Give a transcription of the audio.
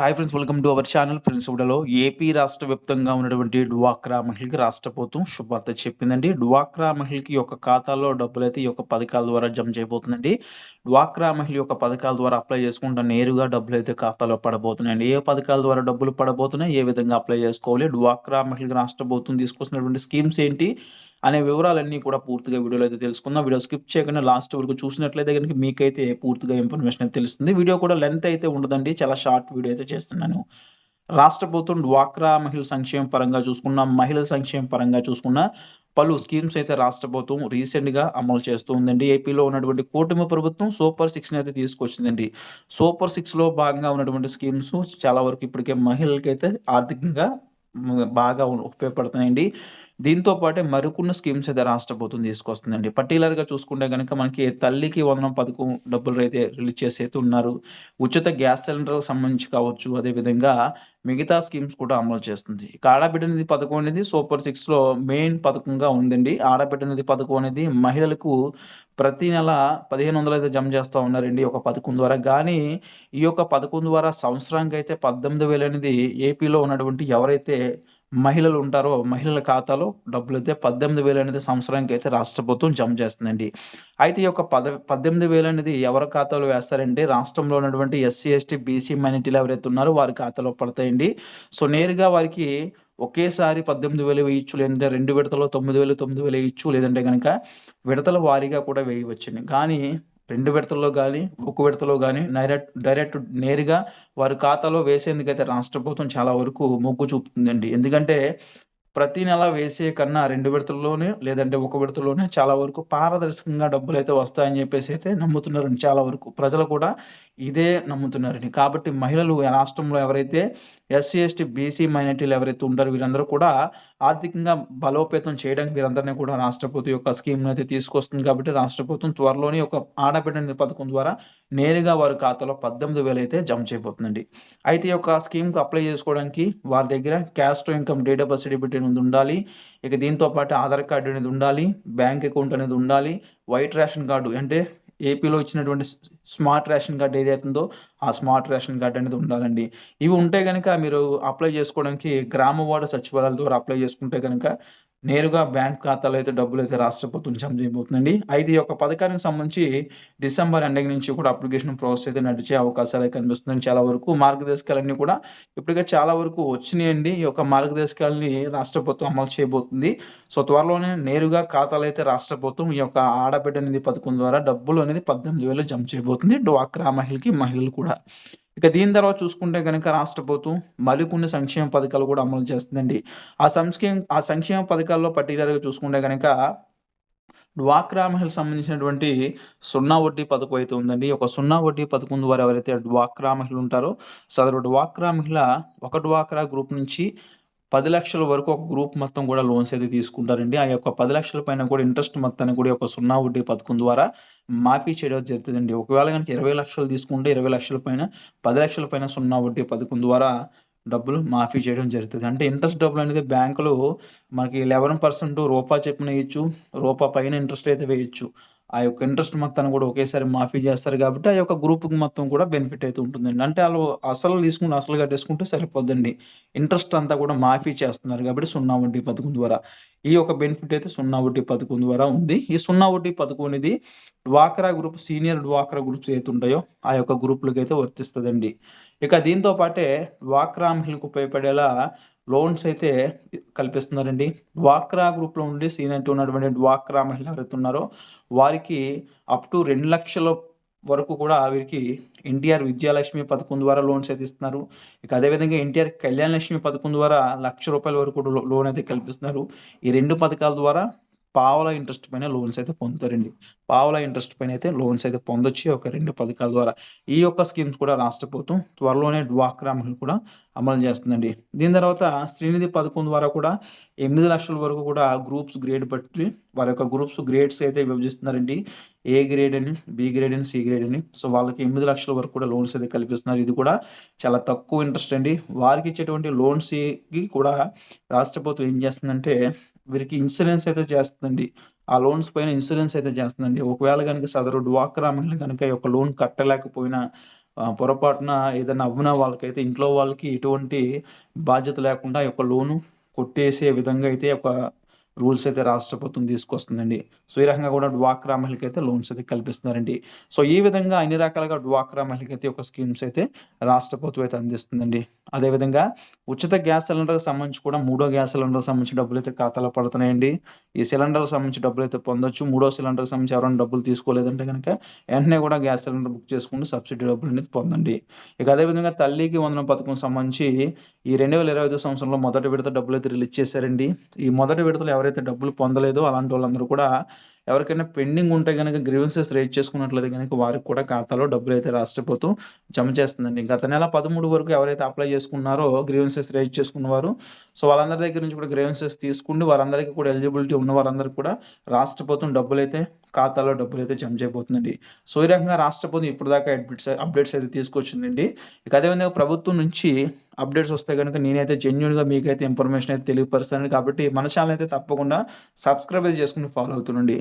Hi friends welcome to our channel friends ఇప్పుడలో AP రాష్ట్ర వ్యాప్తంగా ఉన్నటువంటి డ్వాక్రా మహిళకి రాష్ట్ర ప్రభుత్వం శుభార్త చెప్పిందండి. డ్వాక్రా మహిళకి యొక్క ఖాతాలో డబ్బులు అయితే ఈ యొక్క పథకాల ద్వారా జమ చేయబోతుందండి. డ్వాక్రా మహిళ యొక్క పథకాల ద్వారా అప్లై చేసుకుంటే నేరుగా డబ్బులు అయితే ఖాతాలో పడబోతున్నాయండి. ఏ పథకాల ద్వారా డబ్బులు పడబోతున్నాయి? ఏ విధంగా అప్లై చేసుకోవాలి? డ్వాక్రా మహిళకి రాష్ట్ర ప్రభుత్వం తీసుకొస్తున్నటువంటి స్కీమ్స్ ఏంటి? అనే వివరాలన్నీ కూడా పూర్తిగా వీడియోలో అయితే తెలుసుకుందాం. వీడియో స్కిప్ చేయకుండా లాస్ట్ వరకు చూసినట్లయితే కనుక మీకైతే పూర్తిగా ఇన్ఫర్మేషన్ అయితే తెలుస్తుంది. వీడియో కూడా లెంత్ అయితే ఉండదండి. చాలా షార్ట్ వీడియో అయితే చేస్తున్నాను. రాష్ట్ర ప్రభుత్వం డ్వాక్రా మహిళల సంక్షేమ పరంగా చూసుకున్న మహిళల సంక్షేమ పరంగా చూసుకున్న పలు స్కీమ్స్ అయితే రాష్ట్ర ప్రభుత్వం రీసెంట్గా అమలు చేస్తూ ఉందండి. ఏపీలో ఉన్నటువంటి కూటమి ప్రభుత్వం సూపర్ సిక్స్ని అయితే తీసుకొచ్చిందండి. సూపర్ సిక్స్లో భాగంగా ఉన్నటువంటి స్కీమ్స్ చాలా వరకు ఇప్పటికే మహిళలకైతే ఆర్థికంగా బాగా ఉపయోగపడుతున్నాయండి. దీంతో పాటే మరికొన్ని స్కీమ్స్ అయితే రాష్ట్ర ప్రభుత్వం తీసుకొస్తుందండి. పర్టికులర్గా చూసుకుంటే కనుక మనకి తల్లికి వందనం పథకం డబ్బులు అయితే రిలీజ్ చేసి అయితే ఉన్నారు. ఉచిత గ్యాస్ సిలిండర్కి సంబంధించి కావచ్చు అదేవిధంగా మిగతా స్కీమ్స్ కూడా అమలు చేస్తుంది. ఇక ఆడబిడ్డ నిధి పథకం అనేది సూపర్ సిక్స్లో మెయిన్ పథకంగా ఉందండి. ఆడబిడ్డ నిధి పథకం అనేది మహిళలకు ప్రతి నెల పదిహేను వందలు అయితే జమ చేస్తూ ఉన్నారండి ఒక పథకం ద్వారా. కానీ ఈ యొక్క పథకం ద్వారా సంవత్సరానికి అయితే పద్దెనిమిది వేలు అనేది ఏపీలో ఉన్నటువంటి ఎవరైతే మహిళలు ఉంటారో మహిళల ఖాతాలో డబ్బులు అయితే పద్దెనిమిది వేలు అనేది సంవత్సరానికి అయితే రాష్ట్ర ప్రభుత్వం జమ చేస్తుందండి. అయితే ఈ యొక్క పద పద్దెనిమిది వేలు అనేది ఎవరి ఖాతాలో వేస్తారంటే రాష్ట్రంలో ఉన్నటువంటి ఎస్సీ ఎస్టీ బీసీ మైనార్టీలు ఎవరైతే ఉన్నారో వారి ఖాతాలో పడతాయండి. సో నేరుగా వారికి ఒకేసారి పద్దెనిమిది వేలు వేయచ్చు లేదంటే రెండు విడతలో తొమ్మిది వేలు తొమ్మిది వేలు వేయచ్చు లేదంటే కనుక విడతల వారీగా కూడా వేయవచ్చండి. కానీ రెండు విడతల్లో కానీ ఒక విడతలో కానీ డైరెక్ట్ డైరెక్ట్ నేరుగా వారి ఖాతాలో వేసేందుకైతే రాష్ట్ర ప్రభుత్వం చాలా వరకు మొగ్గు చూపుతుందండి. ఎందుకంటే ప్రతి నెల వేసే కన్నా రెండు విడతల్లోనే లేదంటే ఒక విడతలోనే చాలా వరకు పారదర్శకంగా డబ్బులు అయితే వస్తాయని చెప్పేసి అయితే నమ్ముతున్నారండి చాలా వరకు. ప్రజలు కూడా ఇదే నమ్ముతున్నారండి. కాబట్టి మహిళలు రాష్ట్రంలో ఎవరైతే ఎస్సీ ఎస్టీ బీసీ మైనార్టీలు ఎవరైతే ఉంటారో వీరందరూ కూడా ఆర్థికంగా బలోపేతం చేయడానికి వీరందరినీ కూడా రాష్ట్ర ప్రభుత్వం యొక్క స్కీమ్ను అయితే తీసుకొస్తుంది. కాబట్టి రాష్ట్ర ప్రభుత్వం త్వరలోనే ఒక ఆడబిడ్డ పథకం ద్వారా నేరుగా వారి ఖాతాలో పద్దెనిమిది వేలు అయితే జమ చేయబోతుందండి. అయితే ఈ యొక్క స్కీమ్కి అప్లై చేసుకోవడానికి వారి దగ్గర caste income date of birth certificate అనేది ఉండాలి. ఇక దీంతో పాటు ఆధార్ కార్డు అనేది ఉండాలి. బ్యాంక్ అకౌంట్ అనేది ఉండాలి. వైట్ రేషన్ కార్డు అంటే ఏపీలో ఇచ్చినటువంటి స్మార్ట్ రేషన్ కార్డు ఏదైతే ఉందో ఆ స్మార్ట్ రేషన్ కార్డు అనేది ఉండాలండి. ఇవి ఉంటే కనుక మీరు అప్లై చేసుకోవడానికి గ్రామ వార్డు సచివాలయాల ద్వారా అప్లై చేసుకుంటే కనుక నేరుగా బ్యాంక్ ఖాతాలో అయితే డబ్బులు అయితే రాష్ట్ర ప్రభుత్వం జమ చేయబోతుందండి. అయితే ఈ యొక్క పథకానికి సంబంధించి డిసెంబర్ ఎండింగ్ నుంచి కూడా అప్లికేషన్ ప్రాసెస్ అయితే నడిచే అవకాశాలు అయితే చాలా వరకు మార్గదర్శకాలన్నీ కూడా ఇప్పటికే చాలా వరకు వచ్చినాయండి. ఈ యొక్క మార్గదర్శకాలని రాష్ట్ర ప్రభుత్వం అమలు చేయబోతుంది. సో త్వరలోనే నేరుగా ఖాతాలు అయితే రాష్ట్ర ప్రభుత్వం ఈ యొక్క ఆడబిడ్డ నిధి పథకం ద్వారా డబ్బులు అనేది పద్దెనిమిది వేలు జమ చేయబోతుంది. డ్వాక్రా మహిళకి మహిళలు కూడా. ఇక దీని తర్వాత చూసుకుంటే కనుక రాష్ట్ర ప్రభుత్వం మరికొన్ని సంక్షేమ పథకాలు కూడా అమలు చేస్తుందండి. ఆ సంక్షేమ ఆ సంక్షేమ పథకాల్లో పర్టికులర్గా చూసుకుంటే కనుక డ్వాక్రా మహిళకు సంబంధించినటువంటి సున్నా వడ్డీ పథకం అయితే ఉందండి. ఒక సున్నా వడ్డీ పథకం ద్వారా ఎవరైతే డ్వాక్రా మహిళలు ఉంటారో సదరు డ్వాక్రా మహిళ ఒక డ్వాక్రా గ్రూప్ నుంచి పది లక్షల వరకు ఒక గ్రూప్ మొత్తం కూడా లోన్స్ అయితే తీసుకుంటారండి. ఆ యొక్క పది లక్షల పైన కూడా ఇంట్రెస్ట్ మొత్తాన్ని కూడా ఒక సున్నా వడ్డీ పథకం ద్వారా మాఫీ చేయడం జరుగుతుందండి. ఒకవేళ కనుక ఇరవై లక్షలు తీసుకుంటే ఇరవై లక్షల పైన పది లక్షల పైన సున్నా వడ్డీ పథకం ద్వారా డబ్బులు మాఫీ చేయడం జరుగుతుంది. అంటే ఇంట్రెస్ట్ డబ్బులు అనేది బ్యాంకులు మనకి లెవెన్ పర్సెంట్ రూపా చెప్పున వేయచ్చు రూపా పైన ఇంట్రెస్ట్ అయితే వేయచ్చు. ఆ యొక్క ఇంట్రెస్ట్ మొత్తాన్ని కూడా ఒకేసారి మాఫీ చేస్తారు కాబట్టి ఆ యొక్క గ్రూప్కి మొత్తం కూడా బెనిఫిట్ అయితే ఉంటుందండి. అంటే వాళ్ళు అసలు తీసుకుంటే అసలు కట్టేసుకుంటే సరిపోద్దండి. ఇంట్రెస్ట్ అంతా కూడా మాఫీ చేస్తున్నారు కాబట్టి సున్నా వడ్డీ పథకం ద్వారా. ఈ యొక్క బెనిఫిట్ అయితే సున్నా వడ్డీ పథకం ద్వారా ఉంది. ఈ సున్నా వడ్డీ పథకం అనేది డ్వాక్రా గ్రూప్ సీనియర్ డ్వాక్రా గ్రూప్స్ ఏవైతే ఉంటాయో ఆ యొక్క గ్రూపులకు అయితే వర్తిస్తుందండి. ఇక దీంతో పాటే డ్వాక్రా మహిళలకు ఉపయోగపడేలా లోన్స్ అయితే కల్పిస్తున్నారండి. డ్వాక్రా గ్రూప్లో ఉండి సీనియర్ ఉన్నటువంటి డ్వాక్రా మహిళలు ఎవరైతే ఉన్నారో వారికి అప్ టు రెండు లక్షల వరకు కూడా వీరికి ఎన్టీఆర్ విద్యాలక్ష్మి పథకం ద్వారా లోన్స్ అయితే ఇస్తున్నారు. ఇక అదేవిధంగా ఎన్టీఆర్ కళ్యాణ లక్ష్మి పథకం ద్వారా లక్ష రూపాయల వరకు కూడా లోన్ అయితే కల్పిస్తున్నారు. ఈ రెండు పథకాల ద్వారా పావల ఇంట్రెస్ట్ పైన లోన్స్ అయితే పొందుతారండి. పావల ఇంట్రెస్ట్ పైన అయితే లోన్స్ అయితే పొందొచ్చు ఒక రెండు పథకాల ద్వారా. ఈ యొక్క స్కీమ్స్ కూడా రాష్ట్ర ప్రభుత్వం త్వరలోనే డ్వాక్రా కూడా అమలు చేస్తుందండి. దీని తర్వాత శ్రీనిధి పథకం ద్వారా కూడా ఎనిమిది లక్షల వరకు కూడా గ్రూప్స్ గ్రేడ్ బట్టి వారి యొక్క గ్రూప్స్ గ్రేడ్స్ అయితే విభజిస్తున్నారండి. ఏ గ్రేడ్ అని బి గ్రేడ్ అని సి గ్రేడ్ అని సో వాళ్ళకి ఎనిమిది లక్షల వరకు కూడా లోన్స్ అయితే కల్పిస్తున్నారు. ఇది కూడా చాలా తక్కువ ఇంట్రెస్ట్ అండి. వారికి ఇచ్చేటువంటి లోన్స్కి కూడా రాష్ట్ర ప్రభుత్వం ఏం చేస్తుందంటే వీరికి ఇన్సూరెన్స్ అయితే చేస్తుందండి. ఆ లోన్స్ పైన ఇన్సూరెన్స్ అయితే చేస్తుందండి. ఒకవేళ కనుక సదరు డ్వాక్రా మహిళ కనుక ఒక యొక్క లోన్ కట్టలేకపోయినా పొరపాటున ఏదైనా అవ్వినా వాళ్ళకైతే ఇంట్లో వాళ్ళకి ఎటువంటి బాధ్యత లేకుండా ఈ యొక్క లోను కొట్టేసే విధంగా అయితే ఒక రూల్స్ అయితే రాష్ట్ర ప్రభుత్వం తీసుకొస్తుందండి. సో, ఈ రకంగా కూడా డ్వాక్రా మహిళలకైతే లోన్స్ అయితే కల్పిస్తున్నారండి. సో, ఈ విధంగా అన్ని రకాలుగా డ్వాక్రా మహిళలకైతే ఒక స్కీమ్స్ అయితే రాష్ట్ర ప్రభుత్వం అయితే అందిస్తుందండి. అదేవిధంగా ఉచిత గ్యాస్ సిలిండర్‌కి సంబంధించి కూడా మూడో గ్యాస్ సిలిండర్‌కి సంబంధించి డబ్బులు అయితే ఖాతాలో పడుతున్నాయండి. ఈ సిలిండర్‌కి సంబంధించి డబ్బులైతే పొందొచ్చు. మూడో సిలిండర్‌కి సంబంధించి ఎవరైనా డబ్బులు తీసుకోలేదంటే కనుక వెంటనే కూడా గ్యాస్ సిలిండర్ బుక్ చేసుకుని సబ్సిడీ డబ్బులు అనేది పొందండి. ఇక అదేవిధంగా తల్లికి వందన పథకం సంబంధించి ఈ 2025 సంవత్సరంలో మొదటి విడత డబ్బులు అయితే రిలీజ్ చేశారండి. ఈ మొదటి విడతలు ఎవరైతే డబ్బులు పొందలేదో అలాంటి వాళ్ళందరూ కూడా ఎవరికైనా పెండింగ్ ఉంటే గనక గ్రీవెన్సెస్ రేజ్ చేసుకున్నట్లయితే గనక వారికి కూడా ఖాతాలో డబ్బులైతే రాష్ట్ర ప్రభుత్వం జమ చేస్తుందండి. గత నెల 13 వరకు ఎవరైతే అప్లై చేసుకున్నారో గ్రీవెన్సెస్ రేజ్ చేసుకున్నవారు సో, వాళ్ళందరి దగ్గర నుంచి కూడా గ్రీవెన్సెస్ తీసుకుండి వారందరికీ కూడా ఎలిజిబిలిటీ ఉన్న వారందరికీ కూడా రాష్ట్ర ప్రభుత్వం డబ్బులైతే ఖాతాలో డబ్బులైతే జమ చేయబోతుందండి. సో, ఈ రకంగా రాష్ట్ర ప్రభుత్వం ఇప్పటిదాకా అడ్బిట్స్ అప్డేట్స్ అయితే తీసుకొచ్చిందండి. ఇక అదేవిధంగా ప్రభుత్వం నుంచి అప్డేట్స్ వస్తే కనుక నేనైతే జెన్యున్గా మీకైతే ఇన్ఫర్మేషన్ అయితే తెలియపరుస్తాను కాబట్టి మన ఛానల్ అయితే తప్పకుండా సబ్స్క్రైబ్ అయితే ఫాలో అవుతుండండి.